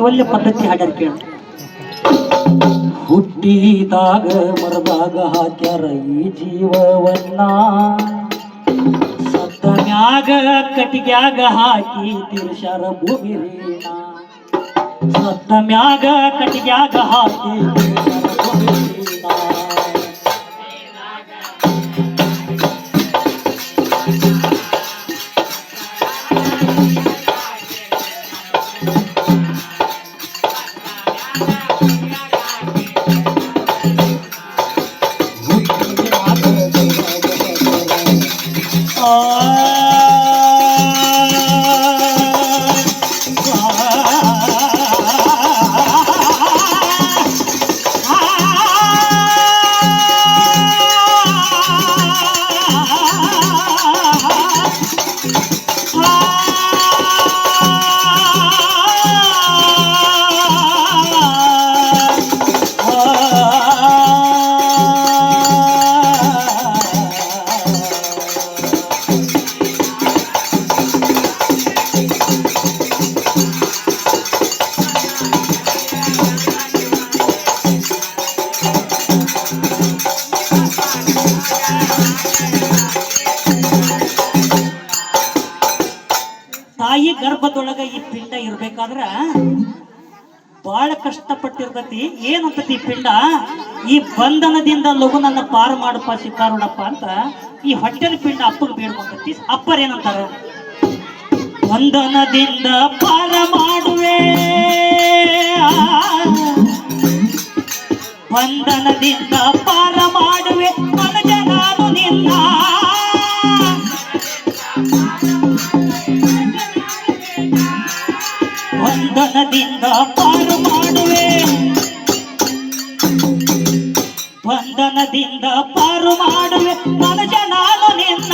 ಒಳ್ಳೆ ಪದ್ಧತಿ ಹಾಡ್ಯಾರ ಕೇಳ. ಹುಟ್ಟಿದಾಗ ಮರದಾಗ ಹಾಕ್ಯಾರ ಈ ಜೀವವನ್ನ. ಸತ್ತ ಮ್ಯಾಗ ಕಟ್ಟಿಗ್ಯಾಗ ಹಾಕಿ ತಿರ್ಸ್ಯಾರ ಭೂಮಿ ಸತ್ತ ಮ್ಯಾಗ ಕಟ್ಟಿಗ್ಯಾಗ ಹಾಕಿ ತಾಯಿ ಗರ್ಭದೊಳಗ ಈ ಪಿಂಡ ಇರ್ಬೇಕಾದ್ರ ಬಹಳ ಕಷ್ಟಪಟ್ಟಿರ್ತತಿ. ಏನಂತತಿ ಪಿಂಡ? ಈ ಬಂಧನದಿಂದ ಲಘುನನ್ನ ಪಾರು ಮಾಡಪ್ಪ ಸಿಕ್ಕಾರೋಣಪ್ಪ ಅಂತ ಈ ಹೊಟ್ಟೆನ ಪಿಂಡ ಅಪ್ಪಗೆ ಬೇಡ್ಕೊಂಡತಿ ಅಪ್ಪರ್ ಏನಂತಾರ? ಬಂಧನದಿಂದ ಪಾರ ಮಾಡುವೆ. ಬಂಧನದಿಂದ ಪಾರ ಬಂಧನದಿಂದ ಪಾರು ಮಾಡುವೆ ಮನಜ ನಾನು ನಿನ್ನ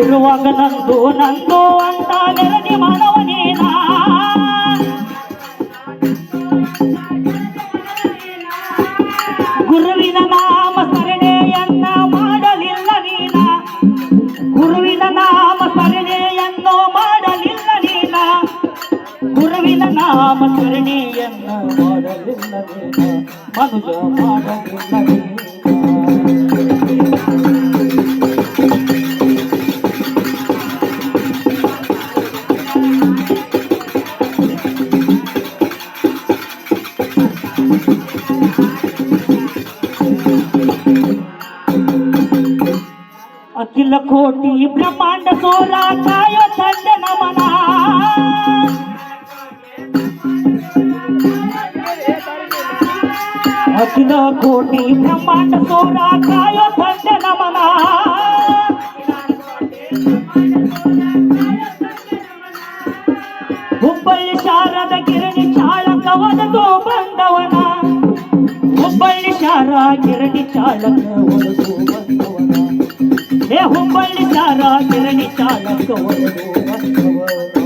ಇರುವಾಗ ನಂದು ನಂದು ಅಂತ ನೆಲದಿ ಮಾನವ ನೀನ ಗುರುವಿನ ನಾಮ ಸ್ಮರಣೆಯನ್ನ ಮಾಡಲಿಲ್ಲ ನೀನ. ಗುರುವಿನ ನಾಮ ಸರಣೆಯನ್ನು ಮಾಡಲಿಲ್ಲ ನೀನ. ಗುರುವಿನ ನಾಮ ಸ್ಮರಣೆಯನ್ನ ಮಾಡಲಿಲ್ಲ ನೀನ. ಮನುಜ ಮಾಡಲಿಲ್ಲ ನೀನ ಅಖಿಲ ಕೋಟಿ ಬ್ರಹ್ಮಾಂಡ ಸೋಲ ಕಾಯೋ ತಂದೆ ನಮನ ಅಖಿಲ ಕೋಟಿ ಬ್ರಹ್ಮಾಂಡ ಸೋಲ ಕಾಯೋ ತಂದೆ ನಮನ ಹುಬ್ಬಳ್ಳಿ ಶಾರದ ಕಿರಣಿ ಚಾಳಕ ಒದದು ಬಂದವನ ಹುಬ್ಬಳ್ಳಿ ಶಾರ ಕಿರಣಿ ಚಾಲಕ ಹೇ ಬಂದವನ ಹೇ ಹುಬ್ಬಳ್ಳಿ ಚಾರ ಕಿರಣಿ ಚಾಲಕ ಒಳಗೋ ಬಂದವ